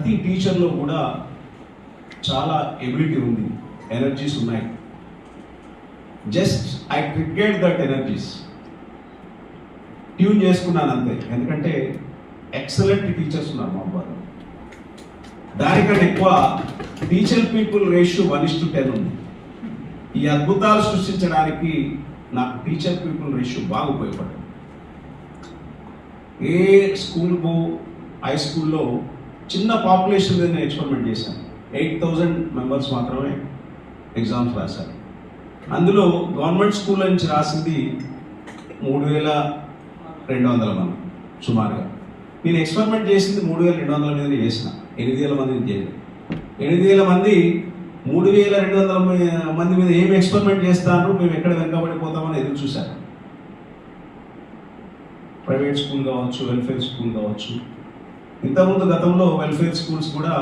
ప్రతి టీచర్లో కూడా చాలా ఎబిలిటీ ఉంది. ఎనర్జీస్ ఉన్నాయి. Just I cricket that energies tune చేసుకున్నాను అంతే. ఎందుకంటే ఎక్సలెంట్ టీచర్స్ ఉన్నారు మా అబ్బాయి దానికంటే ఎక్కువ teacher people ratio one is to ten ఉంది. ఈ అద్భుతాలు సృష్టించడానికి నాకు టీచర్ పీపుల్ రేషియో బాగా ఉపయోగపడింది ఏ స్కూల్ హై స్కూల్లో చిన్న పాపులేషన్ మీద నేను ఎక్స్పెరిమెంట్ చేశాను. ఎయిట్ థౌజండ్ మెంబర్స్ మాత్రమే ఎగ్జామ్స్ రాశారు. అందులో గవర్నమెంట్ స్కూల్ నుంచి రాసింది మూడు వేల రెండు వందల మంది సుమారుగా. నేను ఎక్స్పెరిమెంట్ చేసింది మూడు వేల రెండు వందల మీద చేసిన. ఎనిమిది వేల మందిని చేయలేదు. ఎనిమిది వేల మంది మూడు వేల రెండు వందల మంది మీద ఏమి ఎక్స్పెరిమెంట్ చేస్తాను మేము ఎక్కడ వెనకబడిపోతామని ఎదురు చూశాను ప్రైవేట్ స్కూల్ కావచ్చు వెల్ఫేర్ స్కూల్ కావచ్చు ఇంతకుముందు గతంలో వెల్ఫేర్ స్కూల్స్ కూడా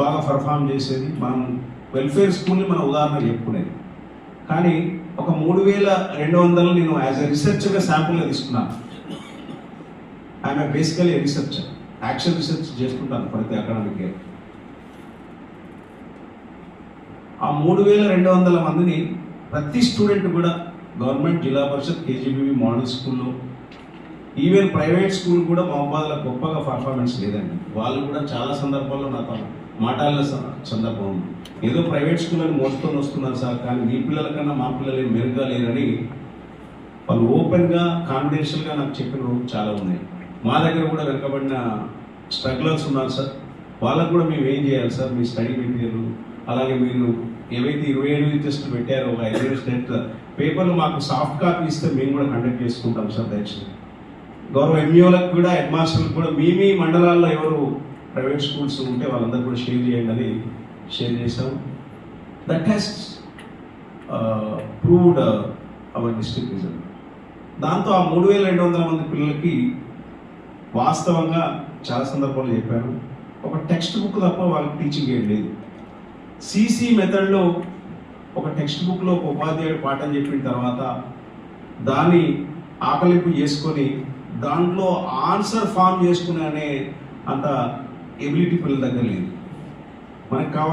బాగా పర్ఫామ్ చేసేది. మనం వెల్ఫేర్ స్కూల్ని మనం ఉదాహరణ చెప్పుకునేది. కానీ ఒక మూడు వేల రెండు వందలు నేను యాజ్ ఎ రీసెర్చ్గా శాంపుల్గా తీసుకున్నాను. I'm basically researcher action research చేసుకుంటాను ప్రతి అకాడమిక్ ఇయర్ ఆ మూడు వేల రెండు వందల మందిని ప్రతి స్టూడెంట్ కూడా government Zilla Parishad KGBV model స్కూల్లో ఈవెన్ ప్రైవేట్ స్కూల్ కూడా మహబాద్లో గొప్పగా పర్ఫార్మెన్స్ లేదండి. వాళ్ళు కూడా చాలా సందర్భాల్లో నాతో మాట్లాడిన స- సందర్భం. ఉంది ఏదో ప్రైవేట్ స్కూల్ అని మోసుకొని వస్తున్నారు సార్ కానీ మీ పిల్లల కన్నా మా పిల్లలు మెరుగ్గా లేరని వాళ్ళు ఓపెన్గా కాన్ఫిడెన్షియల్గా నాకు చెప్పిన రోజు చాలా ఉన్నాయి. మా దగ్గర కూడా వెనకబడిన స్ట్రగ్లర్స్ ఉన్నారు సార్. వాళ్ళకు కూడా మేము ఏం చేయాలి సార్? మీ స్టడీ మెటీరియల్ అలాగే మీరు ఏవైతే ఇరవై ఏడు టెస్టులు పెట్టారో ఒక ఐదు స్టేట్ పేపర్లు మాకు సాఫ్ట్ కాపీ ఇస్తే మేము కూడా కండక్ట్ చేసుకుంటాం సార్ దయచేసి. గౌరవ ఎంఈఓలకు కూడా హెడ్ మాస్టర్లకు కూడా మీ మీ మండలాల్లో ఎవరు ప్రైవేట్ స్కూల్స్ ఉంటే వాళ్ళందరూ కూడా షేర్ చేయండి అని షేర్ చేశాం. That has proved our district result దాంతో ఆ మూడు వేల రెండు వందల మంది పిల్లలకి వాస్తవంగా చాలా సందర్భాలు చెప్పాను. ఒక టెక్స్ట్ బుక్ తప్ప వాళ్ళకి టీచింగ్ ఏం లేదు. సీసీ మెథడ్లో ఒక టెక్స్ట్ బుక్లో ఒక ఉపాధ్యాయుడు పాఠం చెప్పిన తర్వాత దాన్ని ఆకలింపు చేసుకొని దాంట్లో ఆన్సర్ ఫామ్ చేసుకునే అనే అంత ఎబిలిటీ పిల్లల దగ్గర లేదు. మనకు కావాలి